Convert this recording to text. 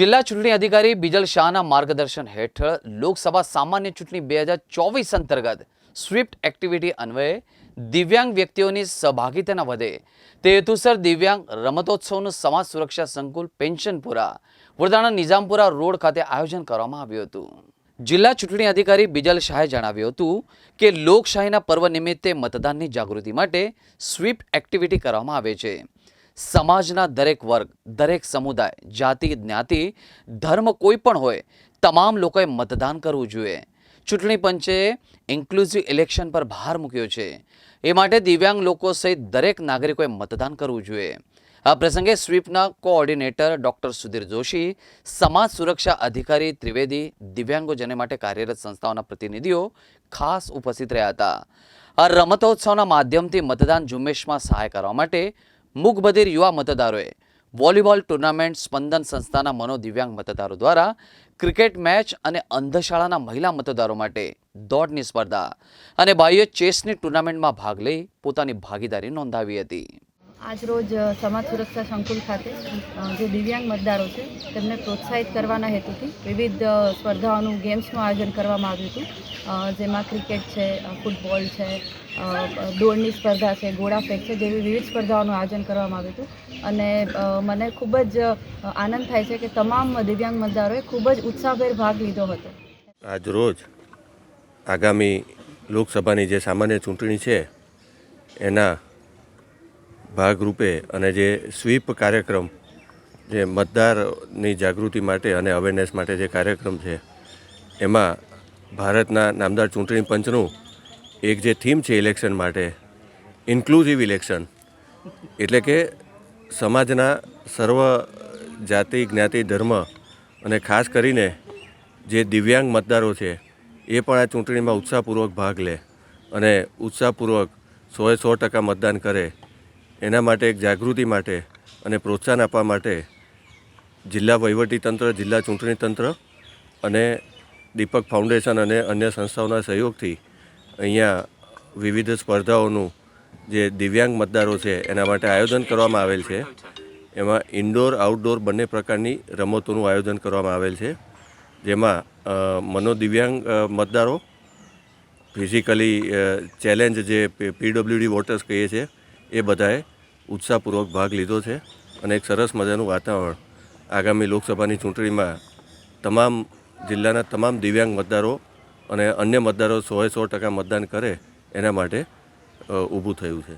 જિલ્લા ચૂંટણી અધિકારી બિજલ શાહના માર્ગદર્શન હેઠળ લોકસભા સામાન્ય ચૂંટણી બે હજાર ચોવીસ અંતર્ગત સ્વિફ્ટ એક્ટિવિટી અન્વયે દિવ્યાંગ વ્યક્તિઓની સહભાગિતાના વધે તે હેતુસર દિવ્યાંગ રમતોત્સવનું સમાજ સુરક્ષા સંકુલ પેન્શનપુરા વડોદરાના નિઝામપુરા રોડ ખાતે આયોજન કરવામાં આવ્યું હતું. જિલ્લા ચૂંટણી અધિકારી બિજલ શાહે જણાવ્યું હતું કે લોકશાહીના પર્વ નિમિત્તે મતદાનની જાગૃતિ માટે સ્વીપ એક્ટિવિટી કરવામાં આવે છે. સમાજના દરેક વર્ગ, દરેક સમુદાય, જાતિ, જ્ઞાતિ, ધર્મ કોઈ પણ હોય, તમામ લોકોએ મતદાન કરવું જોઈએ. ચૂંટણી પંચે ઇન્ક્લુઝિવ ઇલેક્શન પર ભાર મૂક્યો છે. એ માટે દિવ્યાંગ લોકો સહિત દરેક નાગરિકોએ મતદાન કરવું જોઈએ. આ પ્રસંગે સ્વીપના કોઓર્ડિનેટર ડોક્ટર સુધીર જોશી, સમાજ સુરક્ષા અધિકારી ત્રિવેદી દિવ્યાંગોજને માટે કાર્યરત સંસ્થાઓના પ્રતિનિધિઓ ખાસ ઉપસ્થિત રહ્યા હતા. આ રમતોત્સવના માધ્યમથી મતદાન ઝુંબેશમાં સહાય કરવા માટે મૂકબધિર યુવા મતદારોએ વોલીબોલ ટુર્નામેન્ટ સ્પંદન સંસ્થાના મનોદિવ્યાંગ મતદારો દ્વારા ક્રિકેટ મેચ અને અંધશાળાના મહિલા મતદારો માટે દોડની સ્પર્ધા અને બાહ્ય ચેસની ટુર્નામેન્ટમાં ભાગ લઈ પોતાની ભાગીદારી નોંધાવી હતી. આજરોજ સમાજ સુરક્ષા સંકુલ ખાતે જે દિવ્યાંગ મતદારો છે, તેમને પ્રોત્સાહિત કરવાના હેતુથી વિવિધ સ્પર્ધાઓનું ગેમ્સનું આયોજન કરવામાં આવ્યું હતું. જેમાં ક્રિકેટ છે ફૂટબોલ છે દોડની સ્પર્ધા છે ગોળાફેંક છે, જેવી વિવિધ સ્પર્ધાઓનું આયોજન કરવામાં આવ્યું હતું. અને મને ખૂબ જ આનંદ થાય છે કે તમામ દિવ્યાંગ મતદારોએ ખૂબ જ ઉત્સાહભેર ભાગ લીધો હતો. આજ રોજ આગામી લોકસભાની જે સામાન્ય ચૂંટણી છે, એના ભાગરૂપે અને જે સ્વીપ કાર્યક્રમ, જે મતદારની જાગૃતિ માટે અને અવેરનેસ માટે જે કાર્યક્રમ છે, એમાં ભારતના નામદાર ચૂંટણી પંચનું એક જે થીમ છે ઇલેક્શન માટે ઇન્ક્લુઝિવ ઇલેક્શન એટલે કે સમાજના સર્વ જાતિ, જ્ઞાતિ, ધર્મ અને ખાસ કરીને જે દિવ્યાંગ મતદારો છે, એ પણ આ ચૂંટણીમાં ઉત્સાહપૂર્વક ભાગ લે અને ઉત્સાહપૂર્વક સોએ સો ટકા મતદાન કરે એના માટે એક જાગૃતિ માટે અને પ્રોત્સાહન આપવા માટે જિલ્લા વહીવટીતંત્ર જિલ્લા ચૂંટણી તંત્ર અને દીપક ફાઉન્ડેશન અને અન્ય સંસ્થાઓના સહયોગથી અહીંયા વિવિધ સ્પર્ધાઓનું જે દિવ્યાંગ મતદારો છે, એના માટે આયોજન કરવામાં આવેલ છે. એમાં ઇન્ડોર આઉટડોર બંને પ્રકારની રમતોનું આયોજન કરવામાં આવેલ છે. જેમાં મનોદિવ્યાંગ મતદારો ફિઝિકલી ચેલેન્જ જે પીડબ્લ્યુડી વોટર્સ કહીએ છીએ એ બધાએ ઉત્સાહપૂર્વક ભાગ લીધો છે અને એક સરસ મજાનું વાતાવરણ આગામી લોકસભાની ચૂંટણીમાં તમામ જિલ્લાના તમામ દિવ્યાંગ મતદારો અને અન્ય મતદારો સોએ સો ટકા મતદાન કરે એના માટે ઊભું થયું છે.